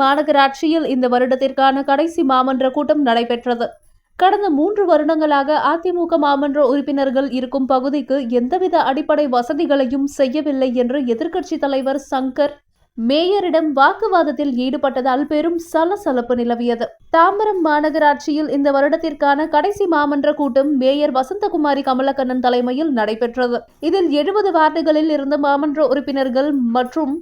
மாநகராட்சியில் இந்த வருடத்திற்கான கடைசி மாமன்ற கூட்டம் நடைபெற்றது. கடந்த மூன்று வருடங்களாக அதிமுக மாமன்ற உறுப்பினர்கள் இருக்கும் பகுதிக்கு எந்தவித அடிப்படை வசதிகளையும் செய்யவில்லை என்று எதிர்க்கட்சித் தலைவர் சங்கர் மேயரிடம் வாக்குவாதத்தில் ஈடுபட்டதால் பெரும் சலசலப்பு நிலவியது. தாம்பரம் மாநகராட்சியில் இந்த வருடத்திற்கான கடைசி மாமன்ற கூட்டம் மேயர் வசந்தகுமாரி கமலக்கண்ணன் தலைமையில் நடைபெற்றது. இதில் எழுபது வார்டுகளில் இருந்த மாமன்ற உறுப்பினர்கள் மற்றும்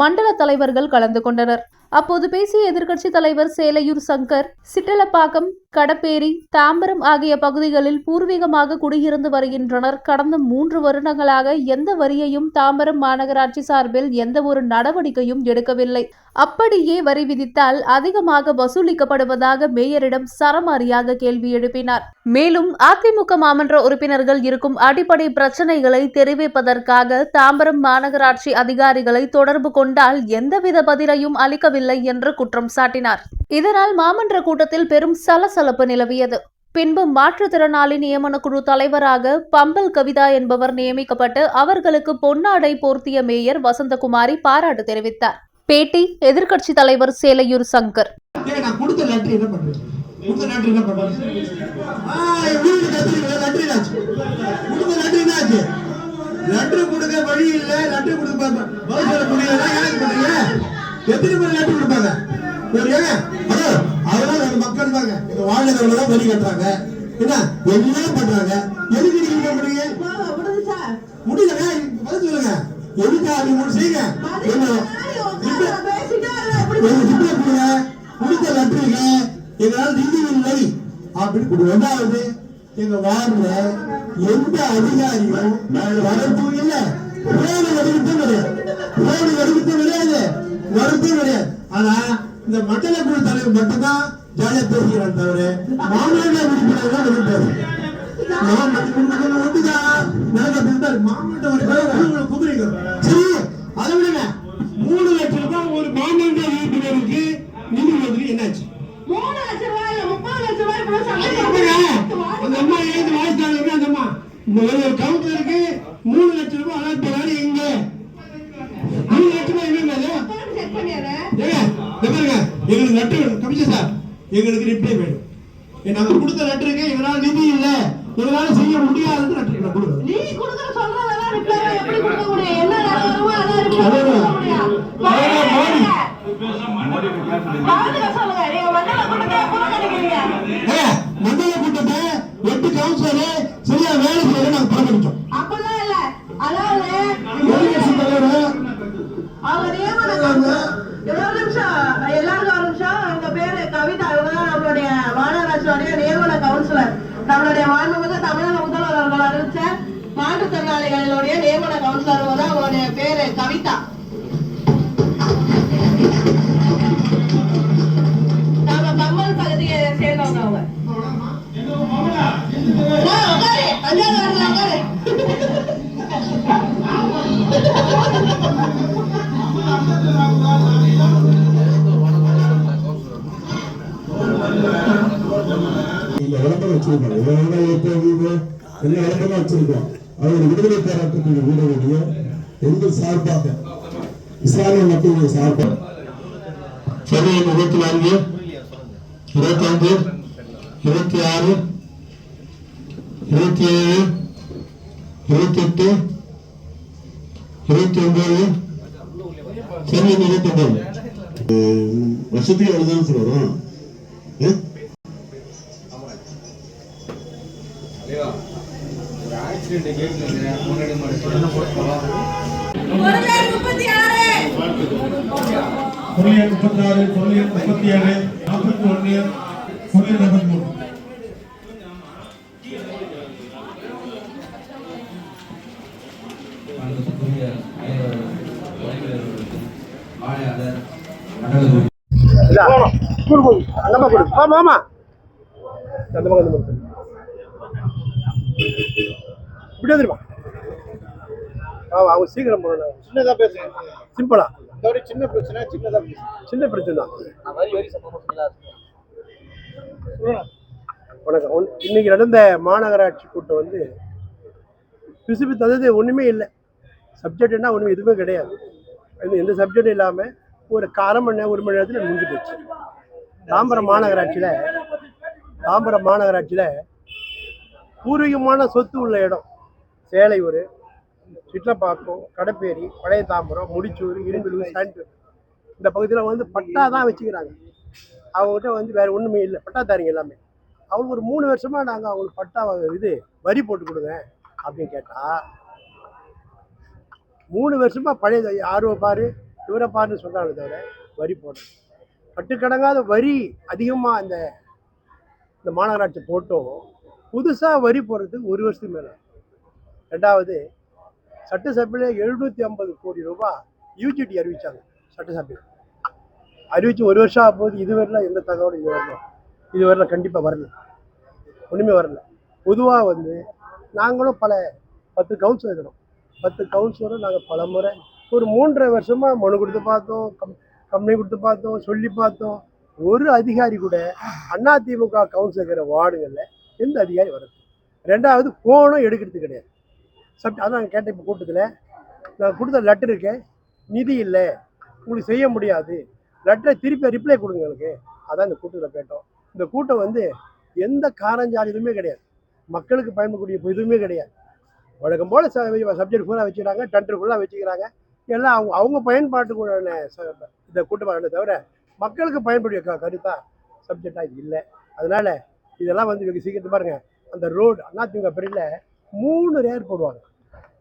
மண்டல தலைவர்கள் கலந்து கொண்டனர். அப்போது பேசிய எதிர்க்கட்சித் தலைவர் சேலையூர் சங்கர் சிட்டலப்பாக்கம் கடப்பேரி தாம்பரம் ஆகிய பகுதிகளில் பூர்வீகமாக குடியிருந்து வருகின்றனர். கடந்த மூன்று வருடங்களாக எந்த வரியையும் தாம்பரம் மாநகராட்சி சார்பில் எந்த ஒரு நடவடிக்கையும் எடுக்கவில்லை. அப்படியே வரி விதித்தால் அதிகமாக வசூலிக்கப்படுவதாக மேயரிடம் சரமாரியாக கேள்வி எழுப்பினார். மேலும் அதிமுக மாமன்ற உறுப்பினர்கள் இருக்கும் அடிப்படை பிரச்சனைகளை தெரிவிப்பதற்காக தாம்பரம் மாநகராட்சி அதிகாரிகளை தொடர்பு கொண்டால் எந்தவித பதிலையும் அளிக்கவில்லை. என்று குற்றம் சாட்டினார். இதனால் மாமன்ற கூட்டத்தில் பெரும் சலசலப்பு நிலவியது. பின்பு மாற்றுத்திறனாளி நியமன குழு தலைவராக பம்பல் கவிதா என்பவர் நியமிக்கப்பட்டு அவர்களுக்கு பொன்னாடை போர்த்திய மேயர் வசந்தகுமாரி பாராட்டு தெரிவித்தார். பேட்டி எதிர்க்கட்சி தலைவர் சேலையூர் சங்கர். லெட்டர் கொடுக்க வழி இல்ல லெட்டர் கொடுக்க முடியல எனக்கு எத்தனை பேர் லெட்டர் கொடுப்பாங்க ஒரு ஏங்க? நம்ம மக்கள் தாங்க. எங்க வாழ்ந்தவங்க தான் வரி கட்டுறாங்க. என்ன? எல்லாம் பண்றாங்க. எதுக்கு நீங்க பண்றீங்க? முடியலங்க பதில் சொல்லுங்க. எதுக்கு அது முடிச்சு செய்யுங்க? கொடுத்த லெட்டருங்க எங்களால் நிதி இல்லை அப்படின்னு ரெண்டாவது எங்க வார்டுல எந்த அதிகாரியும் வரத்தும் இல்ல. ஆனா இந்த மண்டல குழு தலைவர் மட்டும்தான் ஜாலியா பேசுகிறான் தவிர மாநில உறுப்பினர் தான் வருகிறாரு நான் மட்டும் ஒட்டுதான் நடக்க மாமன்ற உறுப்பினர் குதிரைங்க சரி அதை விடுங்க. மூணு லட்சம் ரூபாய் ஒரு மாமன்ற உறுப்பினருக்கு நிதி ஒதுக்கி என்னாச்சு? மூணு லட்ச ரூபாய் முப்பது லட்ச ரூபாய் அந்த அம்மா எழுந்து வாசித்தாங்க அந்த அம்மா ஒரு கவுண்டருக்கு மூணு லட்சம் ரூபாய் அலாட் பண்ணாரு எங்க மூணு லட்சம் ரூபாய் எங்க பாருங்க எங்களுக்கு லெட்டர் வேணும். கமிஷன் சார் எங்களுக்கு ரிப்ளை வேணும். நாங்க கொடுத்த லெட்டருக்கு எங்களால நிதி இல்ல. எங்களால செய்ய முடியாதுன்னு லெட்டர் நான் கொடுக்குறேன். நீ கொடுக்குற சொல்றதெல்லாம் ரிப்ளை எப்படி கொடுக்க முடியும்? என்ன நிலவரமோ அதான் ரிப்ளை. கொடுக்க முடியும். அதான் மோடி. பாருங்க சொல்லுங்க. நீங்க மண்டல கொடுக்க புறக்கணிக்கிறீங்க ஏங்க, மண்டல கூட்டத்தை எட்டு கவுன்சிலர் சரியா வேலை செய்ய நாங்க புறக்கணிச்சோம். அப்பதான் இல்ல. அதாவது அவங்க நியமனம் ஒரு நிமிஷம் எல்லாருக்கும் ஒரு நிமிஷம் அவங்க பேரு கவிதா இவங்க தான் நம்மளுடைய மாநகராட்சியோடைய நியமன கவுன்சிலர் நம்மளுடைய மாண்புமிகு தமிழக முதல்வர் அவர்கள் அறிவிச்ச மாற்றுத்திறனாளிகளுடைய நியமன கவுன்சிலர் தான் அவங்களுடைய பேரு கவிதா நாம கம்மல் பகுதியை சேர்ந்தவங்க அவங்க ஆ, உட்காரு. அஞ்சாவது வார்டுல உட்காரு. இந்த விளம்பரம் வச்சிருக்கோம் இதோட இப்போ இது என்ன விளம்பரம் வச்சிருக்கோம் அவர் ஒரு விடுதலை போராட்டத்துக்கு வீடுடைய எங்கள் சார்பாக இஸ்லாமிய மக்களுடைய சார்பாக. சரி இருபத்தி நான்கு இருபத்தி ஐந்து இருபத்தி ஆறு இருபத்தி ஏழு இருபத்தி எட்டு இருபத்தி ஒன்பது சென்னை இருபத்தி ஒன்பது. வருஷத்துக்கு எவ்வளவுதான் சார் வரும் கொரியன் முப்பத்தி ஆறு. கொரியன் முப்பத்தி ஏழு நாற்பத்தி ஒன்று கொரியன் நாற்பத்தி மூணு. அந்த கொடு ஆமா ஆமா அந்த பக்கம் இந்த பக்கம் இப்படி வந்துருமா ஆமா அவங்க சீக்கிரம் போகணும். சின்னதா பேசுங்க. சிம்பிளா. சின்ன பிரச்சனை சின்னதா சின்ன பிரச்சனை தான். வணக்கம். இன்னைக்கு நடந்த மாநகராட்சி கூட்டம் வந்து பிசுபி தந்தது ஒண்ணுமே இல்லை. சப்ஜெக்ட்னா ஒன்றும் எதுவுமே கிடையாது. இது எந்த சப்ஜெக்டும் இல்லாமல் ஒரு அரை மணி நேரம் ஒரு மணி நேரத்தில் முடிஞ்சு போச்சு. தாம்பரம் மாநகராட்சியில் தாம்பரம் மாநகராட்சியில் பூர்வீகமான சொத்து உள்ள இடம். சேலையூர் சிட்லப்பாக்கம் கடப்பேரி பழைய தாம்பரம் முடிச்சூர் இரும்பலூர் சாண்டூர் இந்த பகுதியில் வந்து பட்டா தான் வச்சுக்கிறாங்க. அவங்ககிட்ட வந்து வேறு ஒன்றுமே இல்லை. பட்டாதாரிங்க எல்லாமே. அவங்களுக்கு ஒரு மூணு வருஷமாக நாங்கள் அவங்களுக்கு பட்டா இது வரி போட்டு கொடுங்க அப்படின்னு கேட்டால் மூணு வருஷமாக பழைய ஆர்வ பாரு இவரை பாருன்னு சொல்கிறாங்க தவிர வரி போடணும் கட்டுக்கடங்காத வரி அதிகமாக அந்த இந்த மாநகராட்சி போட்டும். புதுசாக வரி போடுறதுக்கு ஒரு வருஷத்துக்கு மேலே. ரெண்டாவது சட்டசபையில் எழுநூற்றி ஐம்பது கோடி ரூபாய் யூஜிடி அறிவிச்சாங்க சட்டசபையில். அறிவிச்சு ஒரு வருஷம் ஆகும்போது இதுவரையிலும் எந்த தகவலும் இது வரல. இது வரல கண்டிப்பாக வரல. ஒன்றுமே வரல. பொதுவாக வந்து நாங்களும் பல பத்து கவுன்சில் இருக்கிறோம் பத்து கவுன்சிலரும் நாங்கள் பல முறை ஒரு மூன்றரை வருஷமாக மனு கொடுத்து பார்த்தோம் கம் கம்பெனி கொடுத்து பார்த்தோம் சொல்லி பார்த்தோம். ஒரு அதிகாரி கூட அதிமுக கவுன்சில் இருக்கிற வார்டுகளில் எந்த அதிகாரி வருது ரெண்டாவது ஃபோனும் எடுக்கிறது கிடையாது. சப் அதான் நாங்கள் கேட்ட இப்போ கூட்டத்தில். நான் கொடுத்த லெட்டர் இருக்கேன் நிதி இல்லை. உங்களுக்கு செய்ய முடியாது. லெட்டரை திருப்பி ரிப்ளை கொடுங்க எனக்கு அதான் இந்த கூட்டத்தில் கேட்டோம். இந்த கூட்டம் வந்து எந்த காரஞ்சால் இதுவுமே கிடையாது. மக்களுக்கு பயன்படக்கூடிய எதுவுமே கிடையாது. வழக்கம் போல் சப்ஜெக்ட் ஃபுல்லாக வச்சுக்கிறாங்க டெண்டர் ஃபுல்லாக வச்சுக்கிறாங்க. எல்லாம் அவங்க அவங்க பயன்பாட்டுக்குள்ள ச- இந்த கூட்டமாக தவிர மக்களுக்கு பயன்படுகிற க சப்ஜெக்டாக இது இல்லை. அதனால் இதெல்லாம் வந்து வெகு சீக்கிரத்து பாருங்கள் அந்த ரோடு அதிமுக பிரிவில் மூணு ரேர் போடுவாங்க.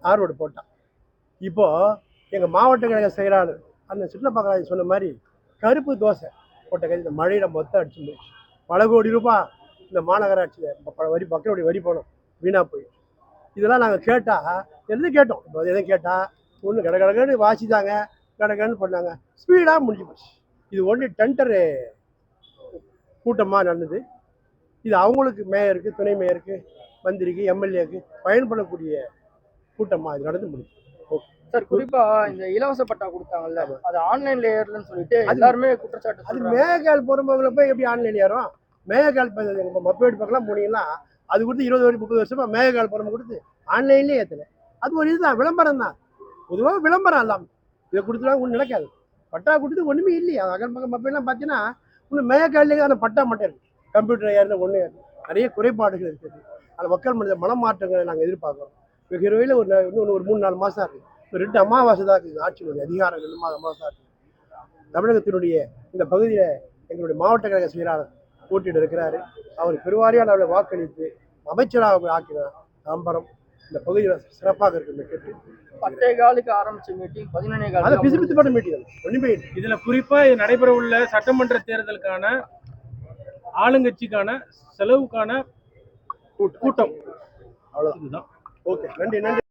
ஆர் ரோடு போட்டால் எங்கள் மாவட்ட கழக செயலாளர் அந்த சிட்லப்பாக்கராஜ் சொன்ன மாதிரி கருப்பு தோசை போட்ட கை இந்த மழையில் மொத்தம் அடிச்சு போயிடுச்சு. பல கோடி ரூபாய் இந்த மாநகராட்சியில் வரி மக்களுடைய வரி போனோம். வீணாக போயிடுச்சு. இதெல்லாம் நாங்கள் கேட்டால் எது கேட்டோம்? இப்போ எதுவும் கேட்டால் ஒன்று கட கடகன்னு வாசித்தாங்க கடகன்னு பண்ணாங்க. ஸ்பீடாக முடிஞ்சு போச்சு. இது ஒன்று டெண்டரு கூட்டமாக நடந்தது. இது அவங்களுக்கு மேயருக்கு துணை மேயருக்கு மந்திரிக்கு எம்எல்ஏக்கு பயன்படக்கூடிய கூட்டமாக இது நடந்து முடிஞ்சு. சார் குறிப்பா இந்த இலவச பட்டா கொடுத்தாங்கல்ல அது ஆன்லைன் லேயர்லன்னு சொல்லிட்டு எல்லாருமே குற்றச்சாட்டு அது மேகால் போகிறவங்கள போய் எப்படி ஆன்லைன் ஏறும்? மேகால் இப்போ மப்பேடு பக்கம்லாம் போனீங்கன்னா அது கொடுத்து இருபது வருஷம் முப்பது வருஷமா மேகால் போகிறவங்க கொடுத்து ஆன்லைன்லேயே ஏற்றல அது ஒரு இதுதான் விளம்பரம் தான். பொதுவாக விளம்பரம் எல்லாம். இதை கொடுத்துலாம் ஒன்றும் நடக்காது பட்டா கொடுத்து ஒன்றுமே இல்லையா. அகல் பக்கம் மப்பேலாம் பார்த்தீங்கன்னா இன்னும் மேகால்லேயே அந்த பட்டா மட்டும் இருக்குது கம்ப்யூட்டர் ஏறின ஒன்று நிறைய குறைபாடுகள் இருக்குது. அந்த மக்கள் மனித மனமாற்றங்களை நாங்கள் எதிர்பார்க்குறோம். விரைவில் ஒரு இன்னும் ஒரு மூணு நாலு மாதம் இருக்குது ஒரு ரெண்டு அமாவாசை தான் இருக்குது. ஆட்சியினுடைய அதிகாரம் ரெண்டு மாதம் அமாவாசை இருக்குது. தமிழகத்தினுடைய இந்த பகுதியில் எங்களுடைய மாவட்ட கழக செயலாளர் போட்டியிட இருக்கிறாரு. அவர் பெருவாரியான அளவில் வாக்களித்து அமைச்சராக அவங்களை ஆக்கினார் தாம்பரம் இந்த பகுதியில் சிறப்பாக இருக்கும் கேட்டு பத்தே காலுக்கு ஆரம்பிச்ச மீட்டிங் பதினொன்னே அதை பிசு கால் பிசு பண்ண மீட்டிங் ஒன்றுமே இதுல குறிப்பா இது நடைபெற உள்ள சட்டமன்ற தேர்தலுக்கான ஆளுங்கட்சிக்கான செலவுக்கான கூட்டம். அவ்வளோதான் ఓకే రండి రండి.